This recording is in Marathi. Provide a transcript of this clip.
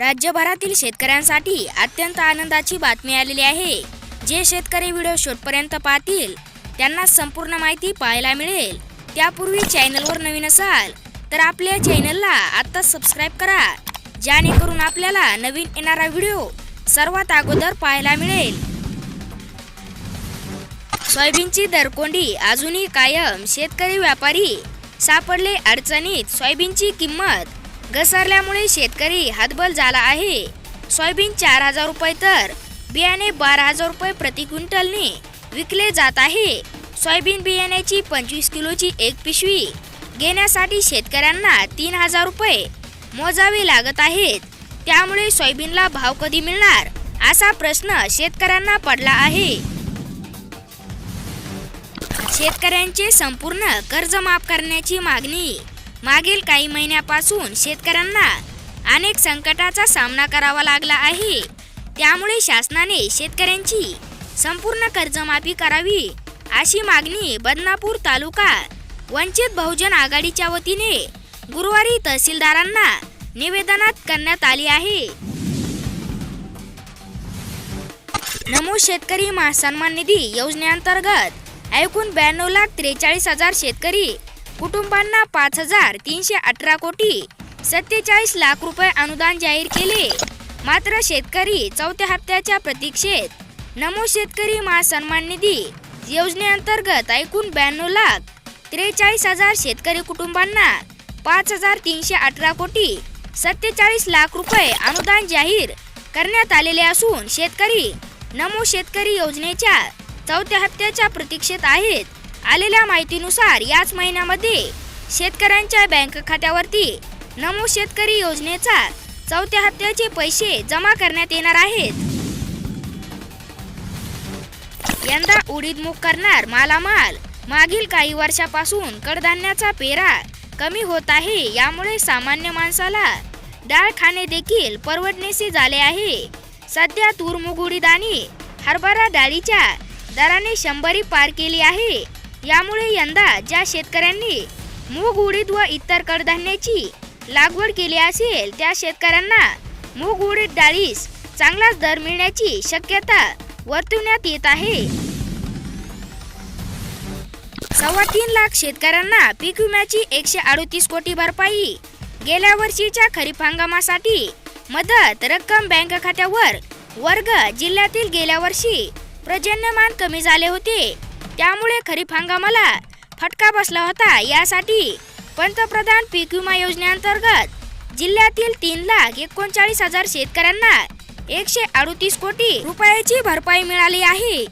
राज्यभरातील शेतकऱ्यांसाठी अत्यंत आनंदाची बातमी आलेली आहे. जे शेतकरी व्हिडिओ शेवटपर्यंत पाहतील त्यांना संपूर्ण माहिती पाहायला मिळेल. त्यापूर्वी चॅनलवर नवीन असाल तर आपल्या चॅनलला आत्ताच सबस्क्राईब करा. जेणेकरून आपल्याला नवीन येणारा व्हिडिओ सर्वात अगोदर पाहायला मिळेल. सोयाबीनची दरकोंडी अजूनही कायम. शेतकरी व्यापारी सापडले अडचणीत सोयाबीनची किंमत घसरल्यामुळे शेतकरी हातबल झाला आहे. सोयाबीन चार हजार रुपये तर बियाणे बारा हजार रुपये प्रति क्विंटलने विकले जात आहे. सोयाबीन बियाण्याची पंचवीस किलोची एक पिशवी घेण्यासाठी शेतकऱ्यांना तीन हजार रुपये मोजावे लागत आहेत. त्यामुळे सोयाबीनला भाव कधी मिळणार? असा प्रश्न शेतकऱ्यांना पडला आहे. शेतकऱ्यांचे संपूर्ण कर्ज माफ करण्याची मागणी मागील काही महिन्यापासून शेतकऱ्यांना अनेक संकटाचा सामना करावा लागला आहे. त्यामुळे शासनाने शेतकऱ्यांची संपूर्ण कर्जमाफी करावी अशी मागणी बदनापूर तालुका वंचित बहुजन आघाडीच्या वतीने गुरुवारी तहसीलदारांना निवेदनात करण्यात आली आहे. नमो शेतकरी महासन्मान निधी योजनेअंतर्गत एकूण ब्याण्णव लाख त्रेचाळीस हजार शेतकरी कुटुंबांना पाच हजार तीनशे अठरा कोटी सत्तेचाळीस लाख रुपये अनुदान जाहीर केले. मात्र शेतकरी चौथ्या हप्त्याच्या प्रतीक्षेत नमो शेतकरी महासन्मान निधी योजनेअंतर्गत एकूण ब्याण्णव लाख त्रेचाळीस हजार शेतकरी कुटुंबांना पाच हजार तीनशे अठरा कोटी सत्तेचाळीस लाख रुपये अनुदान जाहीर करण्यात आलेले असून शेतकरी नमो शेतकरी योजनेच्या चौथ्या हप्त्याच्या प्रतीक्षेत आहेत. आलेल्या माहितीनुसार याच महिन्यामध्ये शेतकऱ्यांच्या बँक खात्यावरती नमो शेतकरी योजनेचा चौथ्या हप्त्याचे पैसे जमा करण्यात येणार आहेत. यंदा उडीद मूग करणार मालामाल मागील काही वर्षापासून कडधान्याचा पेरा कमी होत आहे यामुळे सामान्य माणसाला डाळ खाणे देखील परवडणेसे झाले आहे. सध्या तूर मूग उडीद आणि हरभरा डाळीच्या दराने शंभरी पार केली आहे. यामुळे यंदा ज्या शेतकऱ्यांनी मूग उडीद व इतर कडधान्याची लागवड केली असेल त्या शेतकऱ्यांना मूग उडीद डाळीस चांगलाच दर मिळण्याची शक्यता वर्तवण्यात येत आहे. सव्वा तीन लाख शेतकऱ्यांना पीक विम्याची एकशे अडतीस कोटी भरपाई. गेल्या वर्षीच्या खरीप हंगामासाठी मदत रक्कम बँक खात्यावर वर्ग जिल्ह्यातील गेल्या वर्षी पर्जन्यमान कमी झाले होते. त्यामुळे खरीप हंगामाला फटका बसला होता. यासाठी पंतप्रधान पीक विमा योजनेअंतर्गत जिल्ह्यातील तीन लाख एकोणचाळीस हजार शेतकऱ्यांना एकशे अडतीस कोटी रुपयाची भरपाई मिळाली आहे.